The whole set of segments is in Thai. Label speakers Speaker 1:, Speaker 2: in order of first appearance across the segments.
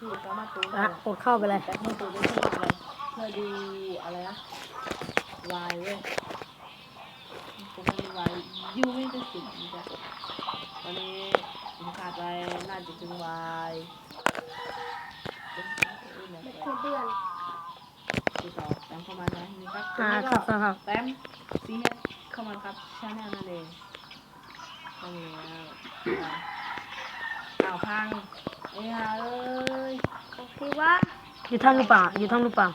Speaker 1: ที่สามารถตู
Speaker 2: อะกดเข้าไปเลย
Speaker 1: แต่เมื่อตูได้ที่อะไรเมื่อดีอะไรนะวายเว้ยผมไม่วายยูไม่ได้สิบจ้ะตอนนี้ผมขาดไปน่าจะถึงวายเอ๊ะเอ๊ะเอ๊ะ
Speaker 3: ไม่
Speaker 1: เอ๊ะ
Speaker 3: ใช่เดือน
Speaker 1: ติดต่อแต้มเข้ามานะนี่ครับ
Speaker 2: อ่า
Speaker 1: นี่
Speaker 2: ครั
Speaker 1: ก็
Speaker 2: บครับครับ
Speaker 1: แต้มซีเอสเข้ามาครับชาแนลนั่นเองนั่นเองแล้วอ่าอ้าวพัง เอ้ยฮะเอ้ย
Speaker 3: คือว่า
Speaker 2: อยู่ทำหรือเปล่าอยู่ทำหรือเปล่า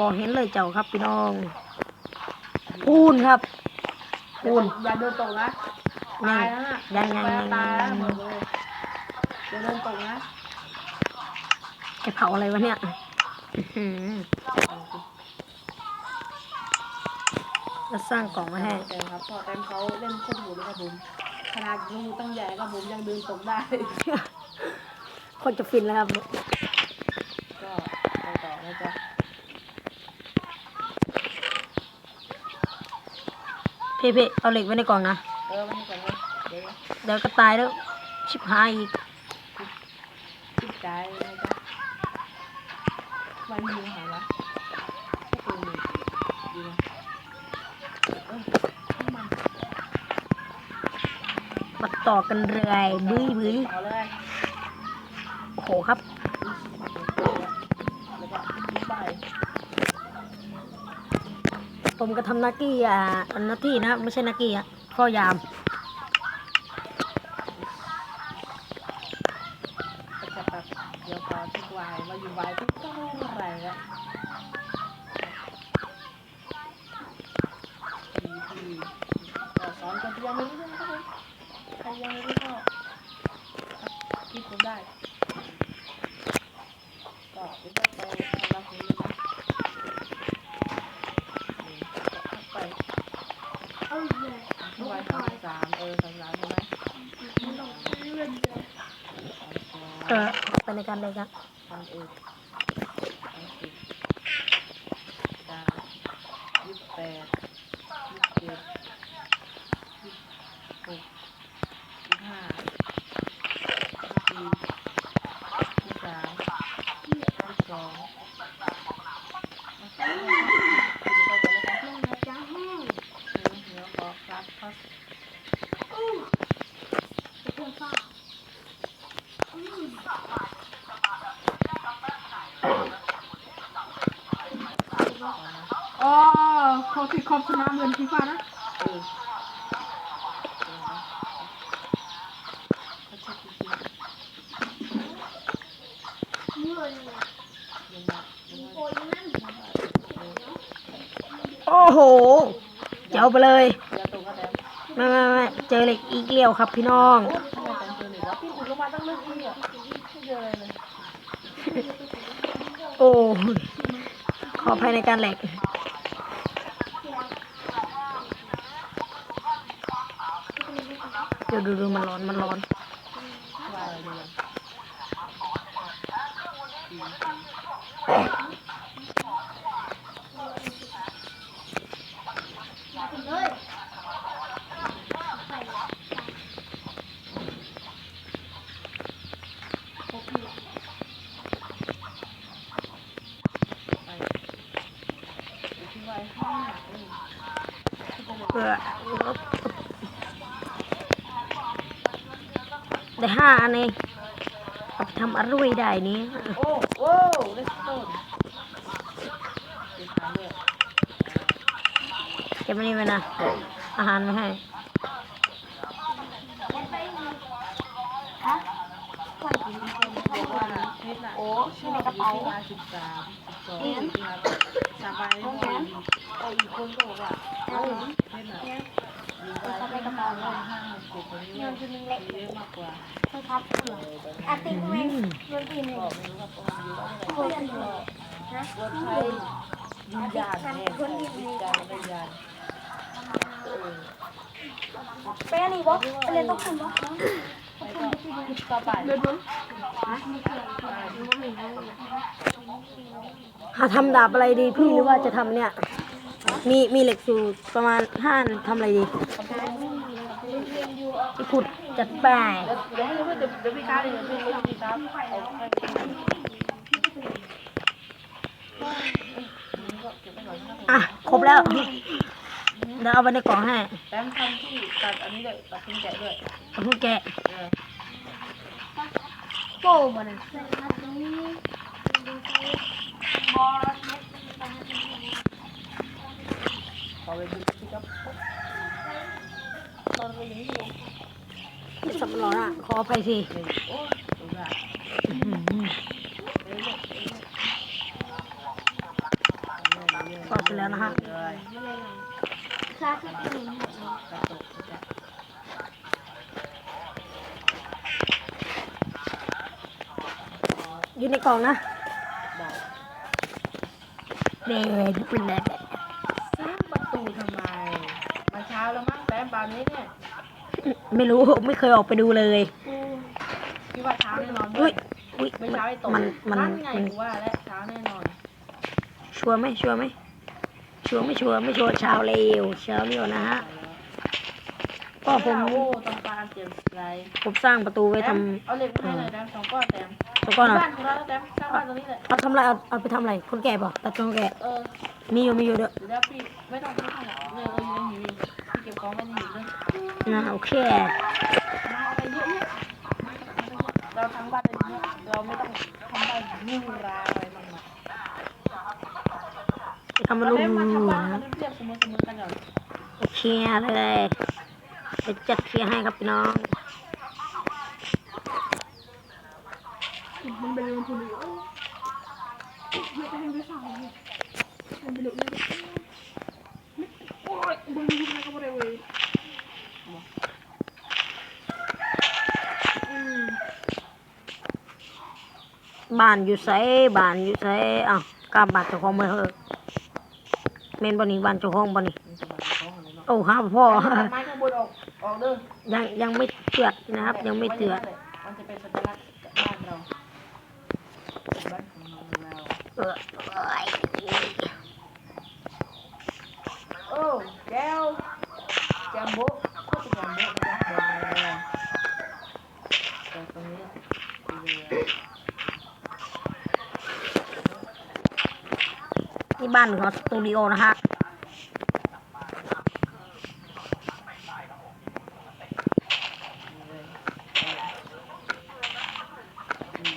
Speaker 2: บอกเห็นเลยเจ้าครับพี่น้อง พูนครับปูน
Speaker 1: อย่าเดินตกนะตายแล้วน่ะ
Speaker 2: ยังยังยัง
Speaker 1: ตายแล้ว
Speaker 2: ยัง
Speaker 1: หมดเลยอย่าเดินตกนะ
Speaker 2: จะเผาอะไรวะเนี่ยอื้อหือแล้วสร้างกล่องมาให้
Speaker 1: แต่ครับพอแต้มเขาเล่นโคตรโหดเลยครับผมขนาดรูตั้งใหญ่ครับผมยังเดินตกได้
Speaker 2: คนจะฟินแล้วครับ
Speaker 1: ก็ไปต่อนะจ๊ะ
Speaker 2: พี่พี่เอาเหล็กไว้ในกล่องนะ
Speaker 1: เออมันก่อนเลยเดี๋ยว
Speaker 2: เดี๋ยวก็ตายแล้ว ชิบหายอีก
Speaker 1: ติดใจนะจ๊ะมันมีหาละแค่ตัวหนึ่งดีนะเออให้มัน
Speaker 2: มาต่อกันเรื่อยบุยบุย
Speaker 1: เอาเลย
Speaker 2: โอ้โห ครับผมก็ทำนักกี้อ่าหน้าที่นะไม่ใช่นักกี้อะข้อยาม
Speaker 1: ก็จะแบบเดี๋ยวพอทุกวายมาอยู่วายทุกเท่าไหร่ละทีทีก็สอนกันที่ยังไม่รู้เรื่องครับผมใครยังไม่รู้ก็คิดผมได้ ก็เดี๋ยวก็ไปทำรับผมเลยนะนี่ก็ทักไป
Speaker 3: เอาเลย
Speaker 1: ทุกวันสามสามเออสา มสามใช่ไหม
Speaker 3: มันต้องเลื่อนเดือน
Speaker 2: เออไปในการเลยครับ
Speaker 1: ทำเองทำสิบดายี่สิบแปดยี่สิบเจ็ดยี่สิบหกยี่สิบห้ายี่สิบสี่ยี่สิบสามยี่สิบสองยี่สิบสามยี่สิบสี่ยี่สิบห้ายี่สิบหกยี่สิบเจ็ดยี่สิบแปดยี่สิบเก้ายี่สิบ
Speaker 3: เรื่องมันจะแห้ง
Speaker 1: เดี๋ยวขอ ครับครับ
Speaker 3: จะเพิ่มฟ้าอืม
Speaker 1: อ๋อเขาที่ครอบสนามเงินฟีฟ่านะ
Speaker 3: โอ้
Speaker 2: โห เจ้าไปเลย
Speaker 1: มามา
Speaker 2: มาเจอเหล็กอีกเลี้ยวครับพี่น้อง
Speaker 1: โอ้ขอภาย
Speaker 2: ในการแหลกเดี๋ยวดูมันร้อนมันร้อน
Speaker 1: ว่าอะไรเนี่ย
Speaker 3: เลยไปละ
Speaker 1: ไปอยู่ที่ไว้ห้าเออที่จะบอก
Speaker 2: เพื่อได้ ห้าอันเองเอาไปทำอร่อยได้นี้
Speaker 1: โอ้โอ้เลสโตนเดี๋ยวถามเลย
Speaker 2: เก็บมันนี่ไว้นะ อาหารไม่ให้
Speaker 3: ฮะปล่อยกินคน
Speaker 1: บอกว่าเพชรน่ะโอ้ชื่อในกระเป๋าสิบสามสิบสองสิบห้าสามใบนี่พอดีเอาอีกคนก็บอกว่าเออ เพชรน่ะอยู่ไปในกระเป๋าเลยห้าหกเจ็ดคนนี้
Speaker 3: เงินจะมีเล็ก
Speaker 1: เยอะมากกว่า
Speaker 3: ใช่ครับเหรออาติเว้ยเงินปีหนึ่ง
Speaker 1: ก็ไม่รู้ว่าประมาณอยู่เท่าไหร่
Speaker 3: เพื่อนเหรอนะ
Speaker 1: รถไฟยืนยานแน่คนยืนยานไม่ยานเออ
Speaker 3: เป็นอันนี้วะเป็นเรียนต้องคุณวะ
Speaker 1: ไปก็ต่อไปเดินบน
Speaker 2: หาทำดาบอะไรดีพี่หรือว่าจะทำเนี่ย มีมีเหล็กสูตรประมาณห้านทำอะไรดี ที่ขุดจัดไป
Speaker 1: เดี๋ยวให้เดี๋ยวเดี๋ยวพี่ค้าเลยพี่รู้ดีครับเอาไปเก็บไว้ก่อะครบผม
Speaker 2: อะครบแล้วเดี๋ยวเอาไปในกล่องให้
Speaker 1: แต้มทำที่ตัดอันนี้เลยตัดคุณแกะด้วย
Speaker 2: เอาพวกแกะ
Speaker 3: โป้มันอะมาตรงนี้ดูสิบอลเม็ดมันจะมาตรงนี้
Speaker 1: ขอไปดูที่ครับตอนไปอย่างนี้เลย
Speaker 2: ไม่สับ ร้อนอะ ขอ
Speaker 1: ได้
Speaker 2: อื้อหือ
Speaker 1: เรื่อยๆเรื่อยๆ
Speaker 2: ก็เสร็จแล้วนะฮะ
Speaker 1: เลา
Speaker 3: ส
Speaker 1: กระตุกน
Speaker 2: อยู่ในกล่องนะเด็ดเป็นแบบ
Speaker 1: สร้างประตูทำไมมาเช้าแล้วมั้งแต้มบานนี้เนี่ย
Speaker 2: ไม่รู้ไม่เคยออกไปดูเลย
Speaker 1: คิดว่าเช้าแน่นอนด้
Speaker 2: อุ้
Speaker 1: วยย
Speaker 2: อุ้ย
Speaker 1: ไม่เช้าไอ้ตก
Speaker 2: มันมัน
Speaker 1: นั่นไง
Speaker 2: มัน
Speaker 1: กูว่าแล้วเช้าแน่นอน
Speaker 2: ชัวร์ไหมชัวร์ไหมชัวร์ไม่ชัวร์ไม่ชัวร์เช้าเร็วเช้าเร็วนะฮะก็ผม
Speaker 1: โอ้ต้องการเตรียมอะไร
Speaker 2: ผมสร้างประตูไว้ท
Speaker 1: เอาเหล็กมาให้หน่อยแต้มสองก้อนแต้มำ
Speaker 2: แล้วก็นะ
Speaker 1: บ้านของเราแล้วแต้มสร้างบ้านตรงนี้เลย
Speaker 2: เอาทำอะไรเอาเอาไปทำอะไรคนแก่ป่ะตัดคนแก่
Speaker 1: เออ
Speaker 2: มีอยู่มีอยู่เด้อ
Speaker 1: เดี๋ยวพี่ไม่ต้องไม่ต้องเลยเอออยู่ในหิวพี่เก็บของไว้ในหิวเลย
Speaker 2: นะโอเค
Speaker 1: มาอะไรเยอะแยะเราทั้งบ้านเป็นเยอะเราไม่ต้องทำบ้านยุ่งราอะไรมากมาย
Speaker 2: ทำมาลูก
Speaker 1: เอมาทำบ้าน
Speaker 2: นะ
Speaker 1: มันเรียบเสมอเสมอกันก่อน
Speaker 2: เคลียร์เลยไปจัดเคลียร์ให้ครับพี่น้อง
Speaker 3: มันเป็นเรื่องทุเรียนไม่ได้ไม่สั่งเลยมันเป็นเรื่องโอ้ยบางทีมันก็ไม่ได้เว้ย
Speaker 2: บ้านอยู่ไสบ้านอยู่ไสอ้าวกลับบ้านเจ้าของมาเถอะเมนบ่นี่บ้านเจ้าของบ่นี่
Speaker 1: มันจะมาท้องอะไรเนาะ
Speaker 2: โอ้ห้าพ่อ
Speaker 1: ไม้ข้างบนออกออกเด้อ
Speaker 2: ยังยังไม่เตือดนะครับ ยังไม่เตือด
Speaker 1: มันจะเป็นสัญลักษณ์บ้านเราบ้านของเรา
Speaker 2: เออเอ้ย
Speaker 1: โอ้แก้วแจมโบ้ก็จะแจมโบ้นะจ๊ะเดี๋ยวแต่ตรงนี้
Speaker 2: นี่ บ้านของสตูดิโอนะฮะ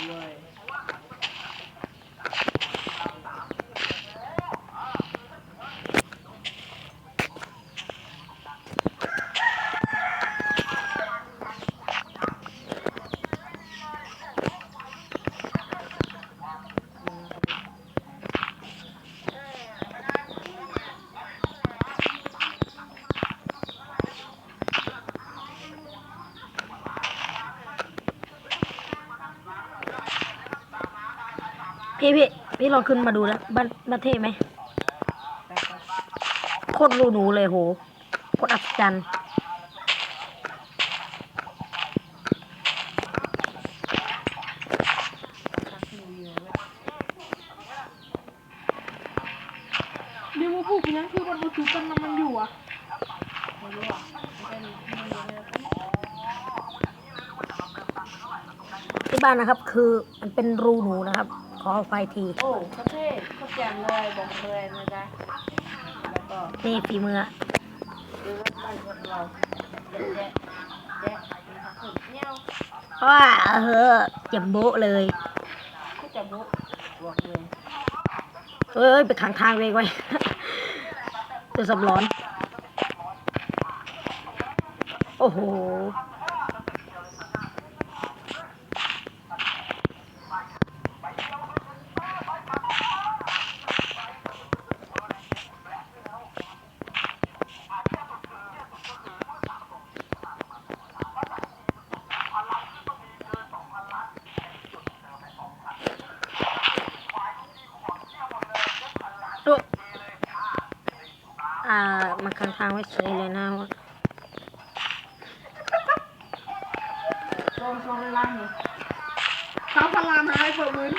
Speaker 1: เลย
Speaker 2: พี่พี่พี่ลองขึ้นมาดูนะบ้านบ้านเท่ไหมโคตรรูหนูเลยโหโคตรอัศจรรย์
Speaker 3: เดี๋ยวมาพูดกันนะที่มันประตูกันน้ำมันอยู่อะ
Speaker 1: ไม่รู้อะไม่เป็นไม่รู้เลย
Speaker 2: ที่บ้านนะครับ คือมันเป็นรูหนูนะครับข อไฟที
Speaker 1: โอ้โคตรเท่โคตรแจ่มเลยบอกเลยนะจ๊ะแล้วก็
Speaker 2: นี่ฝีมือ
Speaker 1: ดูรถบ้านของเราแจ๊ะแจ๊ะแจ๊ะมีทางขึ้นเงี้ยว
Speaker 2: ว้าเออเจ็บโบ๊ะเลย
Speaker 1: ก็จะบุกบอกเลย
Speaker 2: เอ้ยไปขังทางเลยไว้ ตัวสับร้อน โอ้โห ดูอ่า มาขังทางไว้เฉยเลยนะว่า
Speaker 1: โซนโซนล่างเนี่
Speaker 3: ข้าพลามหายเปิดมือ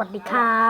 Speaker 2: วัสดีครับ